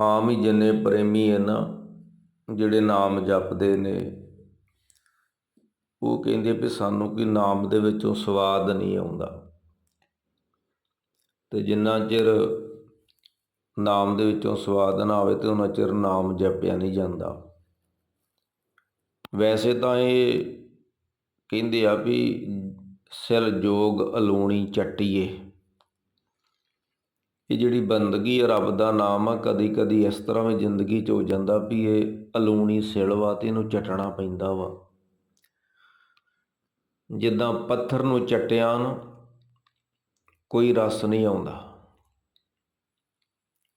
ਆਮ ਹੀ ਜਿੰਨੇ ਪ੍ਰੇਮੀ ਹੈ ਨਾ, ਜਿਹੜੇ ਨਾਮ ਜਪਦੇ ਨੇ, ਉਹ ਕਹਿੰਦੇ ਵੀ ਸਾਨੂੰ ਕਿ ਨਾਮ ਦੇ ਵਿੱਚੋਂ ਸਵਾਦ ਨਹੀਂ ਆਉਂਦਾ। ਤੇ ਜਿੰਨਾ ਚਿਰ ਨਾਮ ਦੇ ਵਿੱਚੋਂ ਸਵਾਦ ਨਾ ਆਵੇ ਤੇ ਉਹਨਾਂ ਚਿਰ ਨਾਮ ਜਪਿਆ ਨਹੀਂ ਜਾਂਦਾ। ਵੈਸੇ ਤਾਂ ਇਹ ਕਹਿੰਦੇ ਆ ਵੀ ਸਿਰ ਜੋਗ ਅਲੂਣੀ ਚੱਟੀਏ। ਇਹ ਜਿਹੜੀ ਬੰਦਗੀ ਹੈ ਰੱਬ ਦਾ ਨਾਮ ਆ ਕਦੀ ਕਦੀ ਇਸ ਤਰ੍ਹਾਂ ਵੀ ਜ਼ਿੰਦਗੀ 'ਚ ਹੋ ਜਾਂਦਾ ਵੀ ਇਹ ਅਲੂਣੀ ਸਿਲ ਵਾ ਤੇ ਇਹਨੂੰ ਚਟਣਾ ਪੈਂਦਾ ਵਾ। ਜਿੱਦਾਂ ਪੱਥਰ ਨੂੰ ਚਟਿਆ ਨਾ, ਕੋਈ ਰਸ ਨਹੀਂ ਆਉਂਦਾ।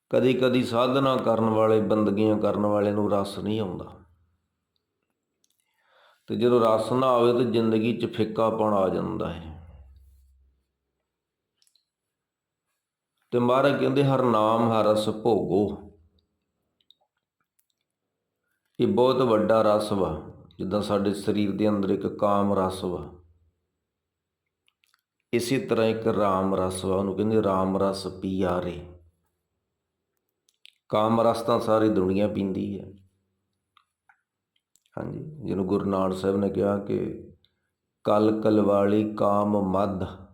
ਕਦੀ ਕਦੀ ਸਾਧਨਾ ਕਰਨ ਵਾਲੇ, ਬੰਦਗੀਆਂ ਕਰਨ ਵਾਲੇ ਨੂੰ ਰਸ ਨਹੀਂ ਆਉਂਦਾ। ਤੇ ਜਦੋਂ ਰਸ ਨਾ ਆਵੇ ਤਾਂ ਜ਼ਿੰਦਗੀ 'ਚ ਫਿੱਕਾਪਣ ਆ ਜਾਂਦਾ ਹੈ। ਤੇ ਮਹਾਰਾਜ ਕਹਿੰਦੇ, ਹਰ ਨਾਮ, ਹਰ ਰਸ ਭੋਗੋ। ਇਹ ਬਹੁਤ ਵੱਡਾ ਰਸ ਵਾ, ਜਿੱਦਾਂ ਸਾਡੇ ਸਰੀਰ ਦੇ ਅੰਦਰ ਇੱਕ ਕਾਮ ਰਸ ਵਾ। ਇਸੇ ਤਰ੍ਹਾਂ ਇੱਕ ਰਾਮ ਰਸ ਵਾ, ਉਹਨੂੰ ਕਹਿੰਦੇ ਰਾਮ ਰਸ ਪੀਆਰੇ। ਕਾਮ ਰਸ ਤਾਂ ਸਾਰੀ ਦੁਨੀਆ ਪੀਂਦੀ ਹੈ। ਹਾਂਜੀ, ਜਿਹਨੂੰ ਗੁਰੂ ਨਾਨਕ ਸਾਹਿਬ ਨੇ ਕਿਹਾ ਕਿ ਕਲ ਕਲਵਾਲੀ ਕਾਮ ਮਦ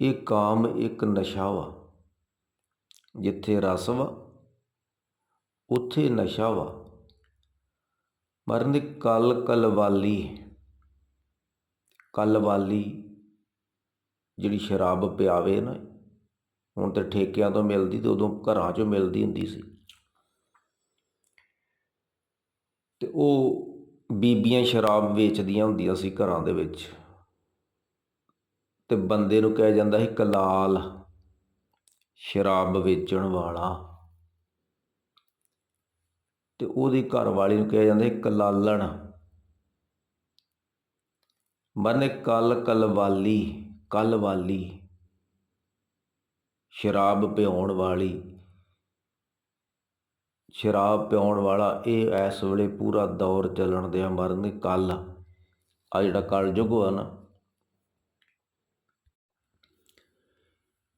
ਇਹ ਕਾਮ ਇੱਕ ਨਸ਼ਾ ਵਾ, ਜਿੱਥੇ ਰਸ ਵਾ, ਉੱਥੇ ਨਸ਼ਾ ਵਾ। ਮਰਨ ਕਲ ਕਲ ਵਾਲੀ ਕਲ ਵਾਲੀ ਜਿਹੜੀ ਸ਼ਰਾਬ ਪਿਆਵੇ ਨਾ, ਹੁਣ ਤੇ ਠੇਕਿਆਂ ਤੋਂ ਮਿਲਦੀ ਤੇ ਉਦੋਂ ਘਰਾਂ 'ਚੋਂ ਮਿਲਦੀ ਹੁੰਦੀ ਸੀ। ਤੇ ਉਹ ਬੀਬੀਆਂ ਸ਼ਰਾਬ ਵੇਚਦੀਆਂ ਹੁੰਦੀਆਂ ਸੀ ਘਰਾਂ ਦੇ ਵਿੱਚ। ਅਤੇ ਬੰਦੇ ਨੂੰ ਕਿਹਾ ਜਾਂਦਾ ਸੀ ਕਲਾਲ, ਸ਼ਰਾਬ ਵੇਚਣ ਵਾਲਾ। ਅਤੇ ਉਹਦੀ ਘਰਵਾਲੀ ਨੂੰ ਕਿਹਾ ਜਾਂਦਾ ਸੀ ਕਲਾਲਣ। ਮਨ ਕਲ ਕਲਵਾਲੀ ਕਲ ਵਾਲੀ ਸ਼ਰਾਬ ਪਿਉਣ ਵਾਲੀ। ਸ਼ਰਾਬ ਪਿਉਣ ਵਾਲਾ ਇਹ ਇਸ ਵੇਲੇ ਪੂਰਾ ਦੌਰ ਚੱਲਣ ਦਿਆ ਮਰਨ ਕੱਲ। ਆ ਜਿਹੜਾ ਕਲਯੁਗ ਆ ਨਾ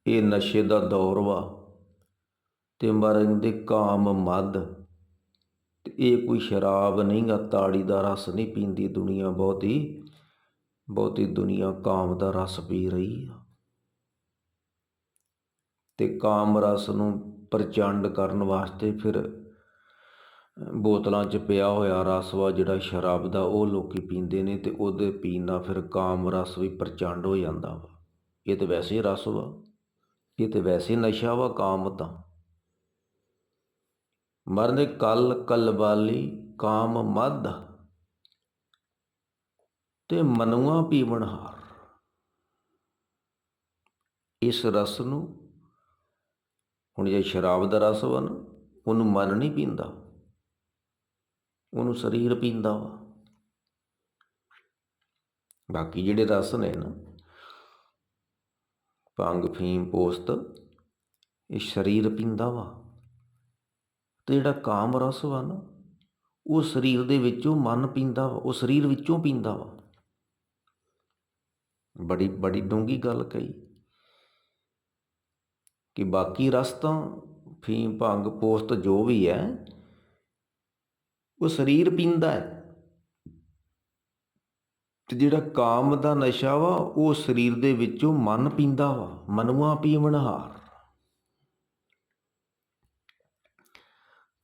ਇਹ ਨਸ਼ੇ ਦਾ ਦੌਰ ਵਾ ਤੇ ਮਰਨ ਦੇ ਕਾਮ ਮਦ ਤੇ ਇਹ ਕੋਈ ਸ਼ਰਾਬ ਨਹੀਂਗਾ, ਤਾੜੀ ਦਾ ਰਸ ਨਹੀਂ ਪੀਂਦੀ ਦੁਨੀਆ ਬਹੁਤੀ ਬਹੁਤੀ ਦੁਨੀਆ ਕਾਮ ਦਾ ਰਸ ਪੀ ਰਹੀ ਆ। ਤੇ ਕਾਮ ਰਸ ਨੂੰ ਪ੍ਰਚੰਡ ਕਰਨ ਵਾਸਤੇ ਫਿਰ ਬੋਤਲਾਂ 'ਚ ਪਿਆ ਹੋਇਆ ਰਸ ਵਾ ਜਿਹੜਾ ਸ਼ਰਾਬ ਦਾ, ਉਹ ਲੋਕੀ ਪੀਂਦੇ ਨੇ ਤੇ ਉਹਦੇ ਪੀਣ ਨਾਲ ਫਿਰ ਕਾਮ ਰਸ ਵੀ ਪ੍ਰਚੰਡ ਹੋ ਜਾਂਦਾ ਵਾ। ਇਹ ਤਾਂ ਵੈਸੇ ਹੀ ਰਸ ਵਾ। ਇਹ ਤੇ ਵੈਸੇ ਨਸ਼ਾ ਵਾ ਕਾਮ ਤਾਂ। ਮਰਨ ਕਲ ਕਲ ਕਾਮ ਮਦ ਤੇ ਮਨੁਆ ਪੀਵਣ ਹਾਰ। ਇਸ ਰਸ ਨੂੰ, ਹੁਣ ਜੇ ਸ਼ਰਾਬ ਦਾ ਰਸ ਵਾ ਨਾ, ਉਹਨੂੰ ਮਨ ਨਹੀਂ ਪੀਂਦਾ। ਉਹਨੂੰ ਸਰੀਰ ਪੀਂਦਾ ਵਾ। ਬਾਕੀ ਜਿਹੜੇ ਰਸ ਨੇ ਨਾ ਭੰਗ ਫੀਮ ਪੋਸਤ, ਇਹ ਸਰੀਰ ਪੀਂਦਾ ਵਾ। ਤੇ ਜਿਹੜਾ ਕਾਮ ਰਸ ਵਾ ਨਾ, ਉਹ ਸਰੀਰ ਦੇ ਵਿੱਚੋਂ ਮਨ ਪੀਂਦਾ ਵਾ, ਉਹ ਸਰੀਰ ਵਿੱਚੋਂ ਪੀਂਦਾ ਵਾ। ਬੜੀ ਬੜੀ ਡੂੰਗੀ ਗੱਲ ਕਹੀ ਕਿ ਬਾਕੀ ਰਸ ਤਾਂ ਫੀਮ, ਭੰਗ, ਪੋਸਤ ਜੋ ਵੀ ਹੈ, ਉਹ ਸਰੀਰ ਪੀਂਦਾ ਹੈ। ਅਤੇ ਜਿਹੜਾ ਕਾਮ ਦਾ ਨਸ਼ਾ ਵਾ, ਉਹ ਸਰੀਰ ਦੇ ਵਿੱਚੋਂ ਮਨ ਪੀਂਦਾ ਵਾ, ਮਨੁਆ ਪੀਵਣਹਾਰ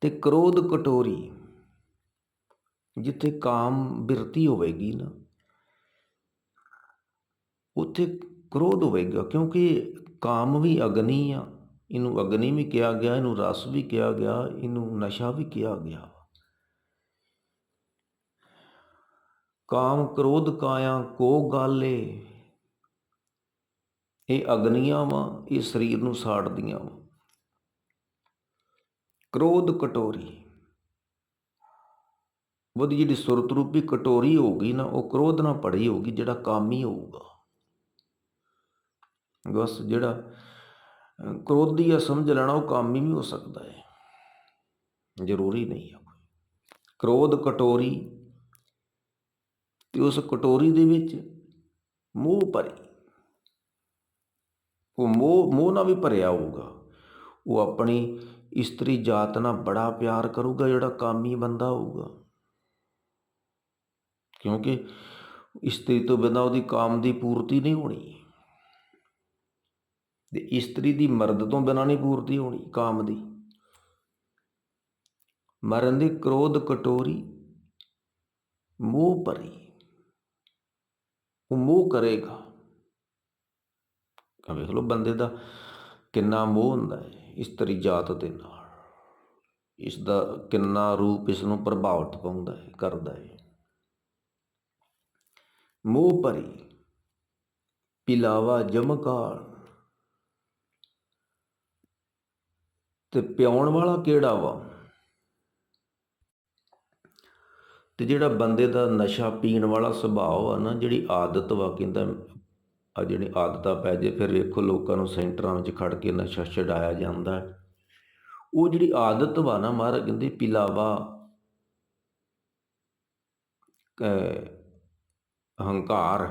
ਤੇ ਕ੍ਰੋਧ ਕਟੋਰੀ, ਜਿੱਥੇ ਕਾਮ ਬਿਰਤੀ ਹੋਵੇਗੀ ਨਾ, ਉੱਥੇ ਕ੍ਰੋਧ ਹੋਵੇਗਾ, ਕਿਉਂਕਿ ਕਾਮ ਵੀ ਅਗਨੀ ਆ, ਇਹਨੂੰ ਅਗਨੀ ਵੀ ਕਿਹਾ ਗਿਆ, ਇਹਨੂੰ ਰਸ ਵੀ ਕਿਹਾ ਗਿਆ, ਇਹਨੂੰ ਨਸ਼ਾ ਵੀ ਕਿਹਾ ਗਿਆ। ਕਾਮ ਕ੍ਰੋਧ ਕਾਇਆ ਕੋ ਗਾਲੇ। ਇਹ ਅਗਨੀਆਂ ਵਾ, ਇਹ ਸਰੀਰ ਨੂੰ ਸਾੜਦੀਆਂ ਵਾ। ਕ੍ਰੋਧ ਕਟੋਰੀ। ਉਹਦੀ ਜਿਹੜੀ ਸੁਰਤ ਰੂਪੀ ਕਟੋਰੀ ਹੋਊਗੀ ਨਾ, ਉਹ ਕ੍ਰੋਧ ਨਾਲ ਭਰੀ ਹੋਊਗੀ, ਜਿਹੜਾ ਕਾਮੀ ਹੋਊਗਾ। ਬਸ ਜਿਹੜਾ ਕ੍ਰੋਧੀ ਆ ਸਮਝ ਲੈਣਾ, ਉਹ ਕਾਮੀ ਵੀ ਹੋ ਸਕਦਾ ਹੈ ਜ਼ਰੂਰੀ ਨਹੀਂ ਹੈ ਕ੍ਰੋਧ ਕਟੋਰੀ ਤੇ ਉਸ ਕਟੋਰੀ ਦੇ ਵਿੱਚ ਮੋਹ ਭਰੀ। ਉਹ ਮੋਹ ਮੋਹ ਨਾਲ ਵੀ ਭਰਿਆ ਹੋਊਗਾ। ਉਹ ਆਪਣੀ ਇਸਤਰੀ ਜਾਤ ਨਾਲ ਬੜਾ ਪਿਆਰ ਕਰੂਗਾ, ਜਿਹੜਾ ਕਾਮੀ ਬੰਦਾ ਹੋਊਗਾ। ਕਿਉਂਕਿ ਇਸਤਰੀ ਤੋਂ ਬਿਨਾਂ ਉਹਦੀ ਕਾਮ ਦੀ ਪੂਰਤੀ ਨਹੀਂ ਹੋਣੀ। ਤੇ ਇਸਤਰੀ ਦੀ ਮਰਦ ਤੋਂ ਬਿਨਾਂ ਨਹੀਂ ਪੂਰਤੀ ਹੋਣੀ ਕਾਮ ਦੀ। ਮਰਨ ਦੀ ਕ੍ਰੋਧ ਕਟੋਰੀ ਮੋਹ ਭਰੀ। ਉਹ ਮੋਹ ਕਰੇਗਾ। ਆ ਵੇਖ ਲਓ ਬੰਦੇ ਦਾ ਕਿੰਨਾ ਮੋਹ ਹੁੰਦਾ ਹੈ ਇਸਤਰੀ ਜਾਤ ਦੇ ਨਾਲ। ਇਸ ਦਾ ਕਿੰਨਾ ਰੂਪ ਇਸ ਨੂੰ ਪ੍ਰਭਾਵਿਤ ਪਾਉਂਦਾ ਹੈ, ਕਰਦਾ ਹੈ। ਮੋਹ ਭਰੀ, ਪਿਲਾਵਾ ਜਮਕਾਲ। ਤੇ ਪਿਆਉਣ ਵਾਲਾ ਕਿਹੜਾ ਵਾ? ਅਤੇ ਜਿਹੜਾ ਬੰਦੇ ਦਾ ਨਸ਼ਾ ਪੀਣ ਵਾਲਾ ਸੁਭਾਅ ਆ ਨਾ, ਜਿਹੜੀ ਆਦਤ ਵਾ, ਕਹਿੰਦਾ ਆ ਜਿਹੜੀ ਆਦਤਾਂ ਪੈ ਜੇ, ਫਿਰ ਵੇਖੋ ਲੋਕਾਂ ਨੂੰ ਸੈਂਟਰਾਂ ਵਿੱਚ ਖੜ ਕੇ ਨਸ਼ਾ ਛਡਾਇਆ ਜਾਂਦਾ ਉਹ ਜਿਹੜੀ ਆਦਤ ਵਾ ਨਾ ਮਹਾਰਾਜ, ਕਹਿੰਦੇ ਪਿਲਾਵਾ ਹੰਕਾਰ,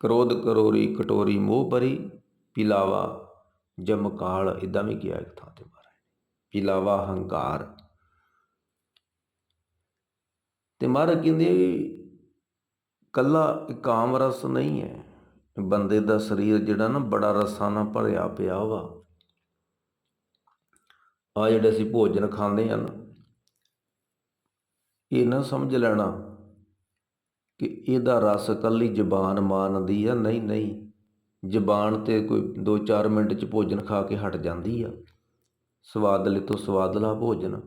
ਕ੍ਰੋਧ, ਕਰੋਰੀ, ਕਟੋਰੀ, ਮੋਹ ਭਰੀ, ਪਿਲਾਵਾ ਜਮਕਾਲ ਇਦਾਂ ਵੀ ਕਿਹਾ ਇੱਕ ਥਾਂ ਤੇ ਮਹਾਰਾਜ ਪਿਲਾਵਾ, ਹੰਕਾਰ ਅਤੇ ਮਹਾਰਾਜ ਕਹਿੰਦੇ ਇਕੱਲਾ ਇੱਕ ਆਮ ਰਸ ਨਹੀਂ ਹੈ। ਬੰਦੇ ਦਾ ਸਰੀਰ ਜਿਹੜਾ ਨਾ ਬੜਾ ਰਸਾਂ ਨਾਲ ਭਰਿਆ ਪਿਆ ਵਾ। ਆ ਜਿਹੜੇ ਅਸੀਂ ਭੋਜਨ ਖਾਂਦੇ ਆ ਨਾ, ਇਹ ਨਾ ਸਮਝ ਲੈਣਾ ਕਿ ਇਹਦਾ ਰਸ ਇਕੱਲੀ ਜ਼ਬਾਨ ਮਾਨਦੀ ਆ। ਨਹੀਂ ਨਹੀਂ, ਜ਼ਬਾਨ ਤੇ ਕੋਈ 2-4 ਮਿੰਟ ਚ ਭੋਜਨ ਖਾ ਕੇ ਹਟ ਜਾਂਦੀ ਆ। ਸਵਾਦਲੇ ਤੋਂ ਸਵਾਦਲਾ ਭੋਜਨ।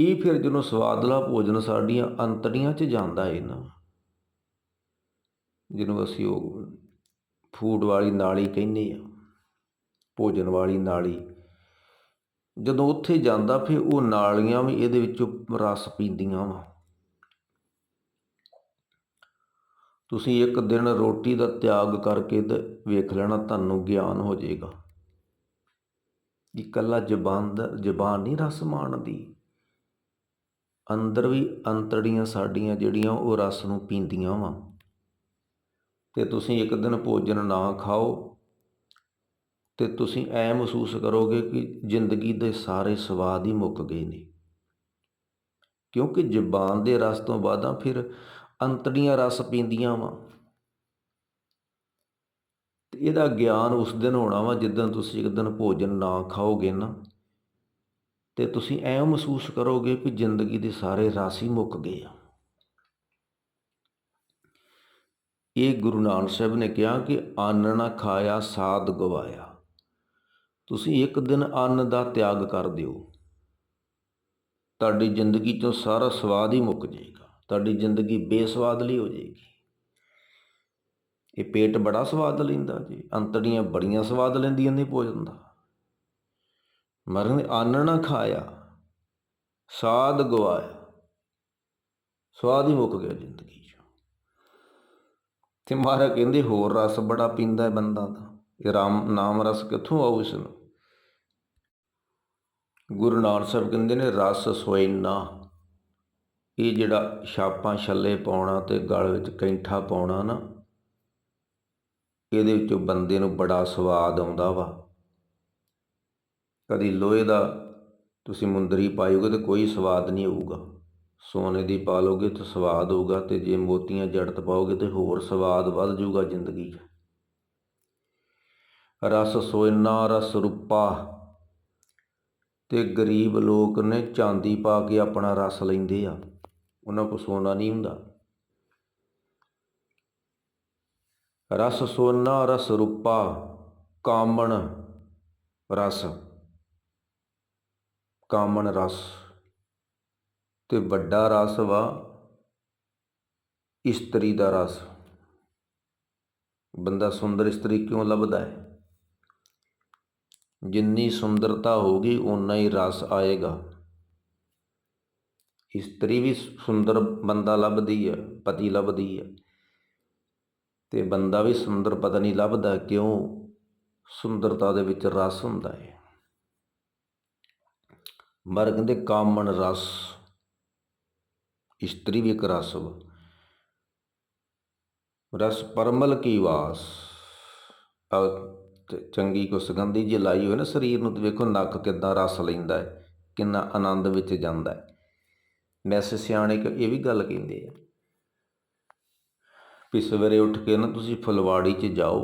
ਇਹ ਫਿਰ ਜਦੋਂ ਸਵਾਦਲਾ ਭੋਜਨ ਸਾਡੀਆਂ ਅੰਤੜੀਆਂ 'ਚ ਜਾਂਦਾ ਏ ਨਾ, ਜਿਹਨੂੰ ਅਸੀਂ ਉਹ ਫੂਡ ਵਾਲੀ ਨਾਲੀ ਕਹਿੰਦੇ ਆ, ਭੋਜਨ ਵਾਲੀ ਨਾਲੀ, ਜਦੋਂ ਉੱਥੇ ਜਾਂਦਾ ਫਿਰ ਉਹ ਨਾਲੀਆਂ ਵੀ ਇਹਦੇ ਵਿੱਚੋਂ ਰਸ ਪੀਂਦੀਆਂ ਵਾ। ਤੁਸੀਂ ਇੱਕ ਦਿਨ ਰੋਟੀ ਦਾ ਤਿਆਗ ਕਰਕੇ ਤੇ ਵੇਖ ਲੈਣਾ ਤੁਹਾਨੂੰ ਗਿਆਨ ਹੋ ਜਾਏਗਾ। ਇਕੱਲਾ ਜ਼ਬਾਨ ਦਾ, ਜ਼ਬਾਨ ਨਹੀਂ ਰਸ ਮਾਣਦੀ। ਅੰਦਰ ਵੀ ਅੰਤੜੀਆਂ ਸਾਡੀਆਂ ਜਿਹੜੀਆਂ ਉਹ ਰਸ ਨੂੰ ਪੀਂਦੀਆਂ ਵਾ। ਅਤੇ ਤੁਸੀਂ ਇੱਕ ਦਿਨ ਭੋਜਨ ਨਾ ਖਾਓ ਅਤੇ ਤੁਸੀਂ ਐ ਮਹਿਸੂਸ ਕਰੋਗੇ ਕਿ ਜ਼ਿੰਦਗੀ ਦੇ ਸਾਰੇ ਸਵਾਦ ਹੀ ਮੁੱਕ ਗਏ ਨੇ। ਕਿਉਂਕਿ ਜ਼ਬਾਨ ਦੇ ਰਸ ਤੋਂ ਬਾਅਦਾਂ ਫਿਰ ਅੰਤੜੀਆਂ ਰਸ ਪੀਂਦੀਆਂ ਵਾ। ਤੇ ਇਹਦਾ ਗਿਆਨ ਉਸ ਦਿਨ ਹੋਣਾ ਵਾ ਜਿੱਦਣ ਤੁਸੀਂ ਇੱਕ ਦਿਨ ਭੋਜਨ ਨਾ ਖਾਓਗੇ ਨਾ। ਤੇ ਤੁਸੀਂ ਐਂ ਮਹਿਸੂਸ ਕਰੋਗੇ ਕਿ ਜ਼ਿੰਦਗੀ ਦੇ ਸਾਰੇ ਰਾਸ਼ੀ ਮੁੱਕ ਗਏ ਆ। ਇਹ ਗੁਰੂ ਨਾਨਕ ਸਾਹਿਬ ਨੇ ਕਿਹਾ ਕਿ ਅੰਨ ਨਾ ਖਾਇਆ, ਸਾਧ ਗਵਾਇਆ। ਤੁਸੀਂ ਇੱਕ ਦਿਨ ਅੰਨ ਦਾ ਤਿਆਗ ਕਰ ਦਿਓ। ਤੁਹਾਡੀ ਜ਼ਿੰਦਗੀ ਚੋਂ ਸਾਰਾ ਸਵਾਦ ਹੀ ਮੁੱਕ ਜਾਏਗਾ। ਤੁਹਾਡੀ ਜ਼ਿੰਦਗੀ ਬੇਸਵਾਦਲੀ ਹੋ ਜਾਏਗੀ। ਇਹ ਪੇਟ ਬੜਾ ਸਵਾਦ ਲੈਂਦਾ ਜੀ। ਅੰਤੜੀਆਂ ਬੜੀਆਂ ਸਵਾਦ ਲੈਂਦੀਆਂ ਨੇ ਭੋਜਨ ਦਾ। ਮਰਨ ਅੰਨ ਨਾ ਖਾਇਆ, ਸਾਧ ਗਵਾਇਆ, ਸਵਾਦ ਹੀ ਮੁੱਕ ਗਿਆ ਜ਼ਿੰਦਗੀ 'ਚ। ਤੇ ਮਹਾਰਾਜ ਕਹਿੰਦੇ, ਹੋਰ ਰਸ ਬੜਾ ਪੀਂਦਾ ਹੈ ਬੰਦਾ ਦਾ ਇਹ ਰਾਮ, ਨਾਮ ਰਸ ਕਿੱਥੋਂ ਆਉ ਇਸ ਨੂੰ ਗੁਰੂ ਨਾਨਕ ਸਾਹਿਬ ਕਹਿੰਦੇ ਨੇ, ਰਸ ਸੋਇਨਾ ਇਹ ਜਿਹੜਾ ਛਾਪਾਂ ਛੱਲੇ ਪਾਉਣਾ ਤੇ ਗਲ ਵਿੱਚ ਕੈਂਠਾ ਪਾਉਣਾ ਨਾ, ਇਹਦੇ ਵਿੱਚੋਂ ਬੰਦੇ ਨੂੰ ਬੜਾ ਸਵਾਦ ਆਉਂਦਾ ਵਾ। ਕਦੀ ਲੋਹੇ ਦਾ, ਤੁਸੀਂ ਮੁੰਦਰੀ ਪਾਇਓਗੇ ਤਾਂ ਕੋਈ ਸਵਾਦ ਨਹੀਂ ਆਊਗਾ ਸੋਨੇ ਦੀ ਪਾ ਲਓਗੇ ਤਾਂ ਸਵਾਦ ਹੋਊਗਾ ਅਤੇ ਜੇ ਮੋਤੀਆਂ ਜੜਤ ਪਾਓਗੇ ਤਾਂ ਹੋਰ ਸਵਾਦ ਵੱਧ ਜਾਊਗਾ ਜ਼ਿੰਦਗੀ 'ਚ। ਰਸ ਸੋਇਨਾ ਰਸ ਰੂਪਾ, ਤੇ ਗਰੀਬ ਲੋਕ ਨੇ ਚਾਂਦੀ ਪਾ ਕੇ ਆਪਣਾ ਰਸ ਲੈਂਦੇ ਆ। ਉਹਨਾਂ ਕੋਲ ਸੋਨਾ ਨਹੀਂ ਹੁੰਦਾ। ਰਸ ਸੋਨਾ ਰਸ ਰੂਪਾ, ਕਾਮਣ ਰਸ। ਕਾਮਨ ਰਸ। ਅਤੇ ਵੱਡਾ ਰਸ ਵਾ ਇਸਤਰੀ ਦਾ ਰਸ। ਬੰਦਾ ਸੁੰਦਰ ਇਸਤਰੀ ਕਿਉਂ ਲੱਭਦਾ ਹੈ? ਜਿੰਨੀ ਸੁੰਦਰਤਾ ਹੋਗੀ ਉਨਾ ਹੀ ਰਸ ਆਏਗਾ। ਇਸਤਰੀ ਵੀ ਸੁੰਦਰ ਬੰਦਾ ਲੱਭਦੀ ਹੈ, ਪਤੀ ਲੱਭਦੀ ਹੈ। ਤੇ ਬੰਦਾ ਵੀ ਸੁੰਦਰ ਪਤਨੀ ਲੱਭਦਾ ਕਿਉਂ? ਸੁੰਦਰਤਾ ਦੇ ਵਿੱਚ ਰਸ ਹੁੰਦਾ ਹੈ। ਮਰ ਕਹਿੰਦੇ ਕਾਮਣ ਰਸ, ਇਸਤਰੀ ਵੀ ਇੱਕ ਰਸ ਵਾ। ਰਸ ਪਰਮਲ ਕੀ ਵਾਸ। ਚੰਗੀ ਕੋ ਸੁਗੰਧੀ ਜੇ ਲਾਈ ਹੋਏ ਨਾ ਸਰੀਰ ਨੂੰ ਤੇ ਵੇਖੋ ਨੱਕ ਕਿੱਦਾਂ ਰਸ ਲੈਂਦਾ ਹੈ, ਕਿੰਨਾ ਆਨੰਦ ਵਿੱਚ ਜਾਂਦਾ ਹੈ। ਵੈਸੇ ਸਿਆਣੇ ਇਹ ਵੀ ਗੱਲ ਕਹਿੰਦੇ ਆ ਵੀ ਸਵੇਰੇ ਉੱਠ ਕੇ ਨਾ ਤੁਸੀਂ ਫੁਲਵਾੜੀ 'ਚ ਜਾਓ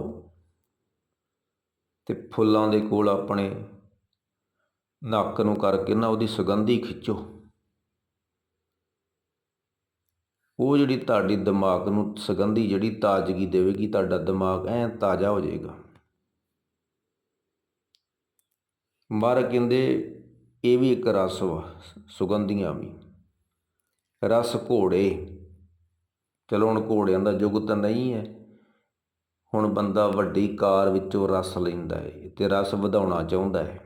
ਤੇ ਫੁੱਲਾਂ ਦੇ ਕੋਲ ਆਪਣੇ ਨੱਕ ਨੂੰ ਕਰਕੇ ਨਾ ਉਹਦੀ ਸੁਗੰਧੀ ਖਿੱਚੋ। ਉਹ ਜਿਹੜੀ ਤੁਹਾਡੀ ਦਿਮਾਗ ਨੂੰ ਸੁਗੰਧੀ ਜਿਹੜੀ ਤਾਜ਼ਗੀ ਦੇਵੇਗੀ, ਤੁਹਾਡਾ ਦਿਮਾਗ ਐਂ ਤਾਜ਼ਾ ਹੋ ਜਾਏਗਾ। ਮਾਰ ਕਹਿੰਦੇ, ਇਹ ਵੀ ਇੱਕ ਰਸ ਵਾ, ਸੁਗੰਧੀਆਂ ਵੀ। ਰਸ ਘੋੜੇ। ਚਲੋ ਹੁਣ ਘੋੜਿਆਂ ਦਾ ਯੁੱਗ ਤਾਂ ਨਹੀਂ ਹੈ। ਹੁਣ ਬੰਦਾ ਵੱਡੀ ਕਾਰ ਵਿੱਚੋਂ ਰਸ ਲੈਂਦਾ ਹੈ ਤੇ ਰਸ ਵਧਾਉਣਾ ਚਾਹੁੰਦਾ ਹੈ।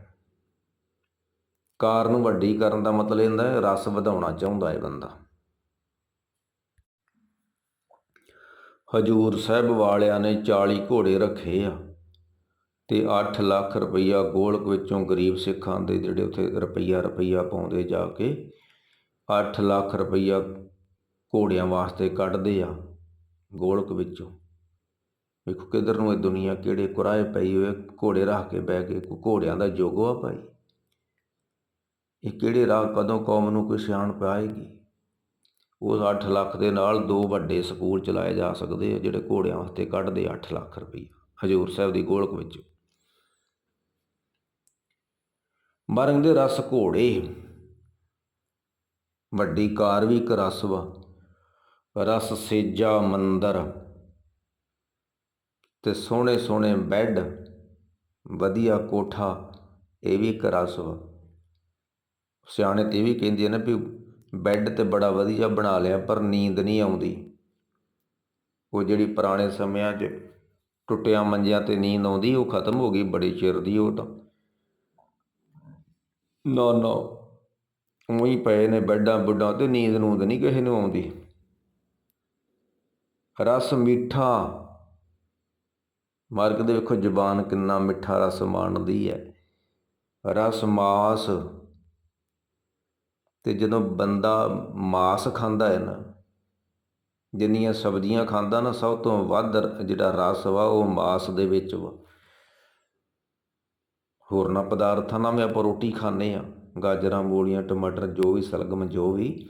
ਕਾਰ ਨੂੰ ਵੱਡੀ ਕਰਨ ਦਾ ਮਤਲਬ ਇਹ ਹੁੰਦਾ ਹੈ, ਰਸ ਵਧਾਉਣਾ ਚਾਹੁੰਦਾ ਹੈ ਬੰਦਾ। ਹਜੂਰ ਸਾਹਿਬ ਵਾਲਿਆਂ ਨੇ 40 ਘੋੜੇ ਰੱਖੇ ਆ ਤੇ 8 ਲੱਖ ਰੁਪਈਆ ਗੋਲਕ ਵਿੱਚੋਂ ਗਰੀਬ ਸਿੱਖਾਂ ਦੇ ਜਿਹੜੇ ਉੱਥੇ ਰੁਪਈਆ ਰੁਪਈਆ ਪਾਉਂਦੇ ਜਾ ਕੇ 8 ਲੱਖ ਰੁਪਈਆ ਘੋੜਿਆਂ ਵਾਸਤੇ ਕੱਢਦੇ ਆ ਗੋਲਕ ਵਿੱਚੋਂ। ਵੇਖੋ ਕਿੱਧਰ ਨੂੰ ਇਹ ਦੁਨੀਆ ਕਿਹੜੇ ਕੁਰਾਏ ਪਈ ਹੋਏ, ਘੋੜੇ ਰੱਖ ਕੇ ਬਹਿ ਕੇ ਘੋੜਿਆਂ ਦਾ ਯੁੱਗ ਆ ਭਾਈ। ਇਹ ਕਿਹੜੇ ਰਾਹ ਕਦੋਂ ਕੌਮ ਨੂੰ ਕੋਈ ਸਿਆਣ ਪਾਏਗੀ ਉਸ 8 ਲੱਖ ਦੇ ਨਾਲ ਦੋ ਵੱਡੇ ਸਕੂਲ ਚਲਾਏ ਜਾ ਸਕਦੇ ਆ, ਜਿਹੜੇ ਘੋੜਿਆਂ ਵਾਸਤੇ ਕੱਢਦੇ 8 ਲੱਖ ਰੁਪਈਆ। ਹਜੂਰ ਸਾਹਿਬ ਦੀ ਗੋਲਕ ਵਿੱਚ। ਮਰੰਗ ਦੇ ਰਸ ਘੋੜੇ। ਵੱਡੀ ਕਾਰ ਵੀ ਇੱਕ ਰਸ ਵਾ। ਰਸ ਸੇਜਾ ਮੰਦਰ। ਤੇ ਸੋਹਣੇ ਸੋਹਣੇ ਬੈੱਡ। ਵਧੀਆ ਕੋਠਾ, ਇਹ ਵੀ ਇੱਕ ਰਸ ਵਾ। ਸਿਆਣੇ ਤੇ ਇਹ ਵੀ ਕਹਿੰਦੇ ਨੇ ਵੀ ਬੈੱਡ ਤੇ ਬੜਾ ਵਧੀਆ ਬਣਾ ਲਿਆ ਪਰ ਨੀਂਦ ਨਹੀਂ ਆਉਂਦੀ। ਉਹ ਜਿਹੜੀ ਪੁਰਾਣੇ ਸਮਿਆਂ 'ਚ ਟੁੱਟਿਆਂ ਮੰਜਿਆਂ ਤੇ ਨੀਂਦ ਆਉਂਦੀ ਉਹ ਖਤਮ ਹੋ ਗਈ ਬੜੇ ਚਿਰ ਦੀ ਉਹ ਤਾਂ। ਨਾ ਨਾ, ਉਹੀ ਪਏ ਨੇ ਬੈੱਡਾਂ ਬੁੱਡਾਂ ਤੇ ਨੀਂਦ ਨੂੰਦ ਨਹੀਂ ਕਿਸੇ ਨੂੰ ਆਉਂਦੀ। ਰਸ ਮਿੱਠਾ। ਮਾਰਗ ਦੇ ਵੇਖੋ ਜ਼ੁਬਾਨ ਕਿੰਨਾ ਮਿੱਠਾ ਰਸ ਮਾਣਦੀ ਹੈ। ਰਸ ਮਾਸ। ਅਤੇ ਜਦੋਂ ਬੰਦਾ ਮਾਸ ਖਾਂਦਾ ਹੈ ਨਾ, ਜਿੰਨੀਆਂ ਸਬਜ਼ੀਆਂ ਖਾਂਦਾ ਨਾ, ਸਭ ਤੋਂ ਵੱਧ ਜਿਹੜਾ ਰਸ ਵਾ, ਉਹ ਮਾਸ ਦੇ ਵਿੱਚ ਵਾ। ਹੋਰਨਾਂ ਪਦਾਰਥਾਂ ਨਾਲ ਵੀ ਆਪਾਂ ਰੋਟੀ ਖਾਂਦੇ ਆ ਗਾਜਰਾਂ ਮੂਲੀਆਂ ਟਮਾਟਰ, ਜੋ ਵੀ, ਸਲਗਮ, ਜੋ ਵੀ।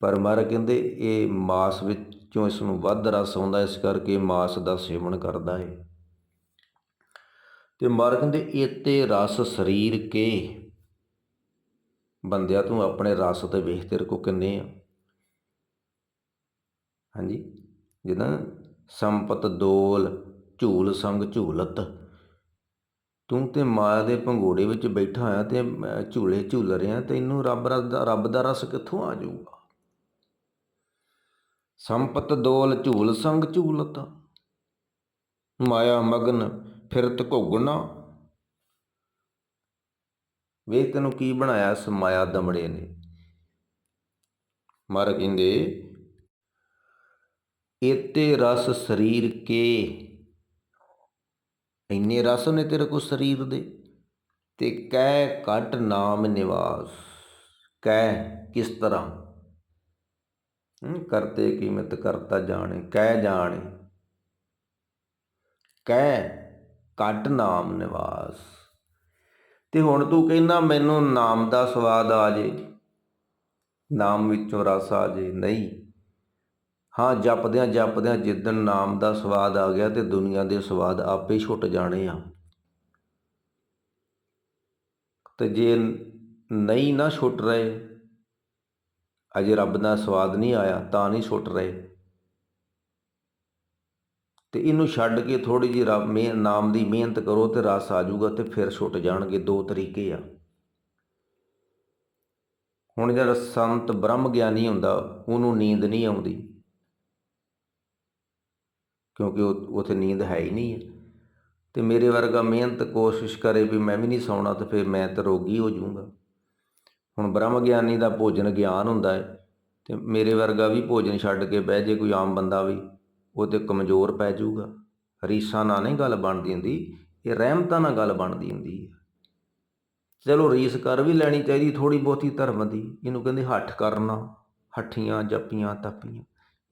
ਪਰ ਮਰ ਕਹਿੰਦੇ ਇਹ ਮਾਸ ਵਿੱਚੋਂ ਇਸ ਨੂੰ ਵੱਧ ਰਸ ਆਉਂਦਾ, ਇਸ ਕਰਕੇ ਮਾਸ ਦਾ ਸੇਵਨ ਕਰਦਾ ਹੈ ਤੇ ਮਰ ਕਹਿੰਦੇ ਇਤੇ ਰਸ ਸਰੀਰ ਕੇ ਬੰਦਿਆ ਤੂੰ ਆਪਣੇ ਰਸ ਤੇ ਵੇਖ ਤੇਰੇ ਕੋ ਕਿੰਨੇ ਆ। ਹਾਂਜੀ? ਜਿੱਦਾਂ ਸੰਪਤ ਦੋਲ, ਝੂਲ ਸੰਗ ਝੂਲਤ। ਤੂੰ ਤੇ ਮਾਇਆ ਦੇ ਭੰਗੋੜੇ ਵਿੱਚ ਬੈਠਾ ਹੋਇਆ ਤੇ ਮੈਂ ਝੂਲੇ ਝੂਲ ਰਿਹਾ ਤੈਨੂੰ ਰੱਬ ਰਸ ਦਾ ਰੱਬ ਦਾ ਰਸ ਕਿੱਥੋਂ ਆ ਜਾਊਗਾ? ਸੰਪਤ ਦੋਲ, ਝੂਲ ਸੰਗ ਝੂਲਤ। ਮਾਇਆ ਮਗਨ ਫਿਰਤ ਘੁਗਣਾ। ਵੇਖ ਤੈਨੂੰ ਕੀ ਬਣਾਇਆ ਸਮਾਇਆ ਦਮੜੇ ਨੇ? ਮਰ ਕਹਿੰਦੇ ਇਤੇ ਰਸ ਸਰੀਰ ਕੇ? ਇੰਨੇ ਰਸ ਨੇ ਤੇਰੇ ਕੋ ਸਰੀਰ ਦੇ? ਤੇ ਕਹਿ ਘਟ ਨਾਮ ਨਿਵਾਸ? ਕਹਿ ਕਿਸ ਤਰ੍ਹਾਂ? ਕਰਤੇ ਕੀਮਤ ਕਰਤਾ ਜਾਣੇ ਕਹਿ ਜਾਣੇ। ਕਹਿ ਘਟ ਨਾਮ ਨਿਵਾਸ। ਤੇ ਹੁਣ ਤੂੰ ਕਹਿੰਦਾ ਮੈਨੂੰ ਨਾਮ ਦਾ ਸਵਾਦ ਆ ਜੇ। ਨਾਮ ਵਿੱਚੋਂ ਰਸ ਆ ਜੇ। ਨਹੀਂ। ਹਾਂ, ਜਪਦਿਆਂ ਜਪਦਿਆਂ ਜਿੱਦਣ ਨਾਮ ਦਾ ਸਵਾਦ ਆ ਗਿਆ ਤੇ ਦੁਨੀਆ ਦੇ ਸਵਾਦ ਆਪੇ ਛੁੱਟ ਜਾਣੇ ਆ। ਤੇ ਜੇ ਨਹੀਂ ਨਾ ਛੁੱਟ ਰਹੇ, ਅਜੇ ਰੱਬ ਦਾ ਸਵਾਦ ਨਹੀਂ ਆਇਆ, ਤਾਂ ਨਹੀਂ ਛੁੱਟ ਰਹੇ। ਤੇ ਇਹਨੂੰ ਛੱਡ ਕੇ ਥੋੜੀ ਜਿਹੀ ਰੱਬ ਮਿਹਨ ਨਾਮ ਦੀ ਮਿਹਨਤ ਕਰੋ ਤੇ ਰਸ ਆ ਜਾਊਗਾ ਤੇ ਫਿਰ ਛੁੱਟ ਜਾਣਗੇ ਦੋ ਤਰੀਕੇ ਆ। ਹੁਣ ਜਿਹੜਾ ਸੰਤ ਬ੍ਰਹਮ ਗਿਆਨੀ ਹੁੰਦਾ, ਉਹਨੂੰ ਨੀਂਦ ਨਹੀਂ ਆਉਂਦੀ। ਕਿਉਂਕਿ ਉਹ, ਉਥੇ ਨੀਂਦ ਹੈ ਹੀ ਨਹੀਂ ਹੈ ਤੇ ਮੇਰੇ ਵਰਗਾ ਮਿਹਨਤ ਕੋਸ਼ਿਸ਼ ਕਰੇ ਵੀ ਮੈਂ ਵੀ ਨਹੀਂ ਸੌਣਾ ਤੇ ਫਿਰ ਮੈਂ ਤਾਂ ਰੋਗੀ ਹੋ ਜਾਊਂਗਾ। ਹੁਣ ਬ੍ਰਹਮ ਗਿਆਨੀ ਦਾ ਭੋਜਨ ਗਿਆਨ ਹੁੰਦਾ ਹੈ ਤੇ ਮੇਰੇ ਵਰਗਾ ਵੀ ਭੋਜਨ ਛੱਡ ਕੇ ਬਹਿ ਜੇ ਕੋਈ ਆਮ ਬੰਦਾ ਵੀ। ਉਹ ਤਾਂ ਕਮਜ਼ੋਰ ਪੈ ਜਾਊਗਾ। ਰੀਸਾਂ ਨਾਲ ਨਹੀਂ ਗੱਲ ਬਣਦੀ ਹੁੰਦੀ, ਇਹ ਰਹਿਮਤਾਂ ਨਾਲ ਗੱਲ ਬਣਦੀ ਹੁੰਦੀ ਹੈ ਚਲੋ ਰੀਸ ਕਰ ਵੀ ਲੈਣੀ ਚਾਹੀਦੀ ਥੋੜੀ ਬਹੁਤੀ ਧਰਮ ਦੀ, ਇਹਨੂੰ ਕਹਿੰਦੇ ਹੱਠ ਕਰਨਾ, ਹੱਠੀਆਂ, ਜੱਪੀਆਂ, ਤੱਪੀਆਂ।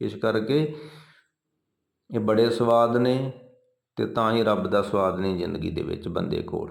ਇਸ ਕਰਕੇ ਇਹ ਬੜੇ ਸਵਾਦ ਨੇ ਤੇ ਤਾਂ ਹੀ ਰੱਬ ਦਾ ਸਵਾਦ ਨਹੀਂ ਜ਼ਿੰਦਗੀ ਦੇ ਵਿੱਚ ਬੰਦੇ ਕੋਲ।